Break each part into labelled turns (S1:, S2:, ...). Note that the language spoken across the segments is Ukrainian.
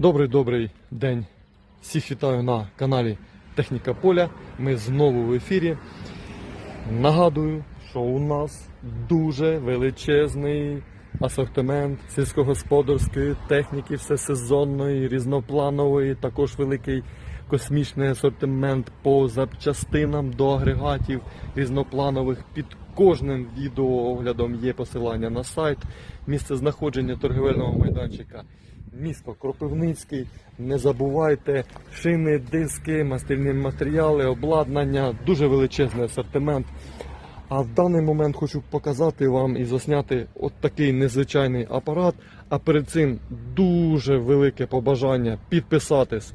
S1: Добрий добрий день. Всіх вітаю на каналі Техніка Поля. Ми знову в ефірі. Нагадую, що у нас дуже величезний асортимент сільськогосподарської техніки, всесезонної, різнопланової, також великий космічний асортимент по запчастинам до агрегатів різнопланових. Під кожним відеооглядом є посилання на сайт, місце знаходження торговельного майданчика. Місто Кропивницький. Не забувайте шини, диски, мастильні матеріали, обладнання, дуже величезний асортимент. А в даний момент хочу показати вам і засняти от такий незвичайний апарат. А перед цим дуже велике побажання підписатись.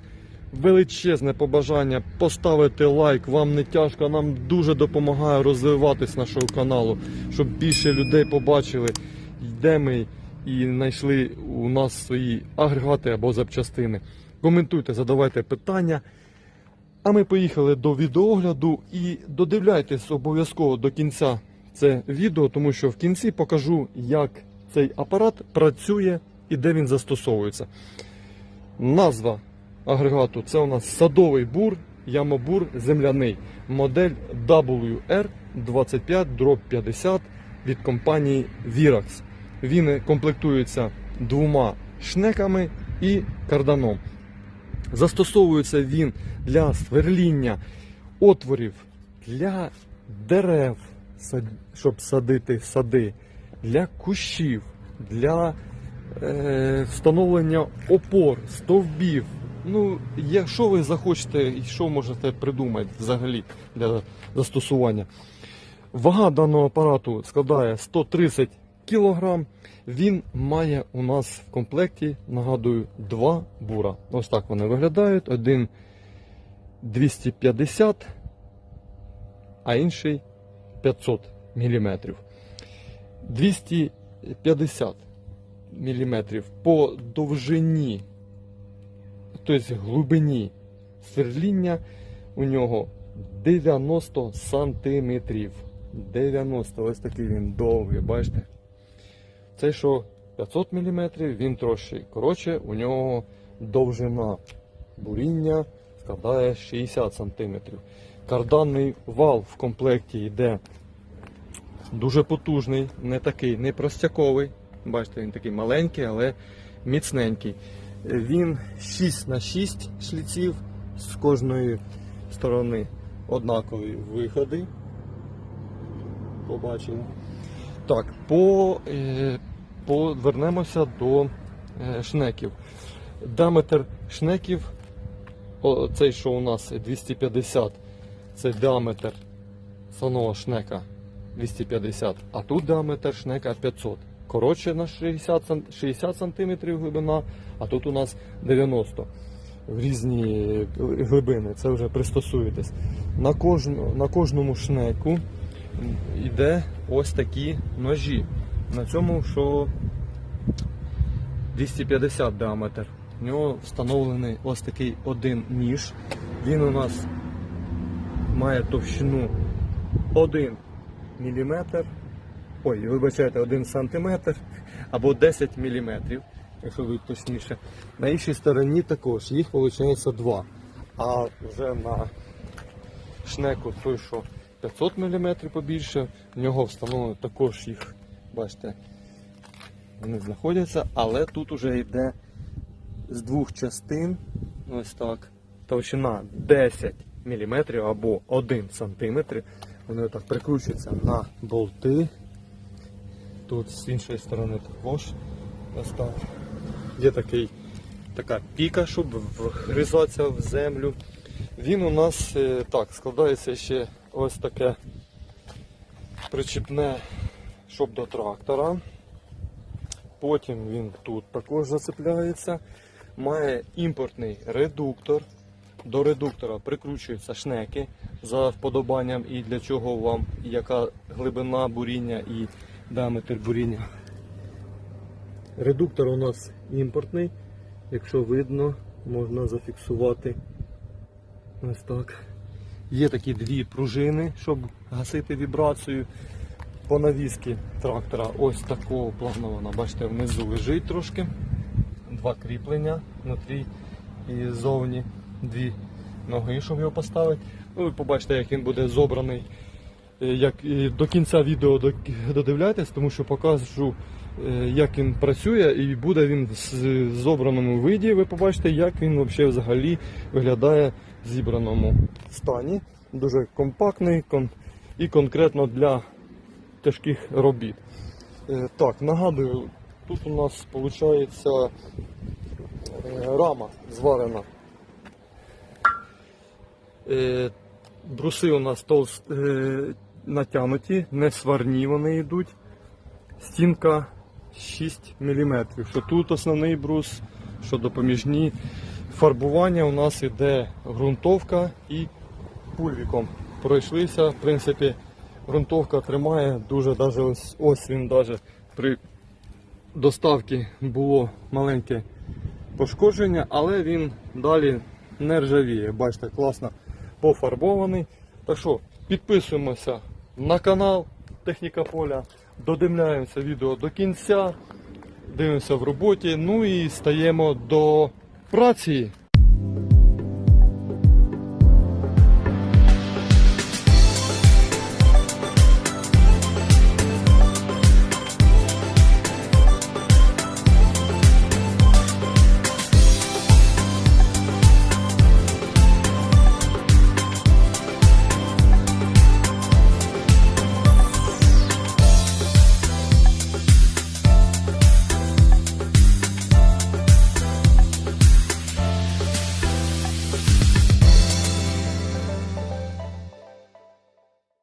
S1: Величезне побажання поставити лайк. Вам не тяжко, нам дуже допомагає розвиватись нашого каналу, щоб більше людей побачили, де ми і знайшли у нас свої агрегати або запчастини. Коментуйте, задавайте питання. А ми поїхали до відеогляду і додивляйтесь обов'язково до кінця це відео, тому що в кінці покажу, як цей апарат працює і де він застосовується. Назва агрегату це у нас садовий бур, ямобур земляний. Модель WR25 50 від компанії Virax. Він комплектується двома шнеками і карданом. Застосовується він для сверління отворів для дерев, щоб садити сади, для кущів, для е, встановлення опор, стовбів. Ну, якщо ви захочете, і що можете придумати взагалі для застосування. Вага даного апарату складає 130 кг. Він має у нас в комплекті, нагадую, два бура. Ось так вони виглядають. Один 250, а інший 500 мм. 250 мм по довжині, тобто глибині сверління у нього 90 сантиметрів. 90, ось такий він довгий, бачите? Цей, що 500 мм, він трошки коротше, у нього довжина буріння складає 60 см. Карданний вал в комплекті йде дуже потужний, не такий, не простяковий. Бачите, він такий маленький, але міцненький. Він 6 на 6 шліців з кожної сторони однакові виходи. Побачили. Так, по, е, повернемося до е, шнеків. Діаметр шнеків, цей, що у нас 250, це діаметр самого шнека 250, а тут діаметр шнека 500. Коротше на 60, см 60 см глибина, а тут у нас 90 в різні глибини. Це вже пристосуєтесь. На, кожну, на кожному шнеку йде ось такі ножі. На цьому, що 250 діаметр. В нього встановлений ось такий один ніж. Він у нас має товщину 1 мм. Ой, вибачайте, 1 см або 10 мм, якщо ви точніше. На іншій стороні також, їх виходить 2. А вже на шнеку той, що 500 мм побільше, в нього встановлено також їх, бачите, вони знаходяться, але тут уже йде з двох частин, ось так, товщина 10 мм або 1 см. Вони так прикручуються на болти. Тут з іншої сторони також ось. Є такий, така піка, щоб вгризатися в землю. Він у нас е, так складається ще ось таке причіпне, щоб до трактора. Потім він тут також зацепляється. Має імпортний редуктор. До редуктора прикручуються шнеки за вподобанням і для чого вам, яка глибина буріння і діаметр буріння. Редуктор у нас імпортний. Якщо видно, можна зафіксувати ось так. Є такі дві пружини, щоб гасити вібрацію. По навіски трактора ось такого плану вона, бачите, внизу лежить трошки. два кріплення внутрі і ззовні дві ноги, щоб його поставити. Ну, ви побачите, як він буде зобраний. Е, Як і до кінця відео додивляйтесь, тому що покажу, е, як він працює, і буде він в зобраному виді. Ви побачите, як він взагалі виглядає в зібраному стані. Дуже компактний і конкретно для тяжких робіт. Е, Так, нагадую, тут у нас виходить рама зварена. Е, Бруси у нас толст, е, натягнуті, не сварні вони йдуть. Стінка 6 мм. Що тут основний брус, що допоміжні. Фарбування у нас іде ґрунтовка і пульвіком. Пройшлися, в принципі, ґрунтовка тримає дуже, даже ось, ось він даже при доставці було маленьке пошкодження, але він далі не ржавіє. Бачите, класно пофарбований. Так що підписуємося на канал Техніка Поля, додивляємося відео до кінця, дивимося в роботі, ну і стаємо до праці.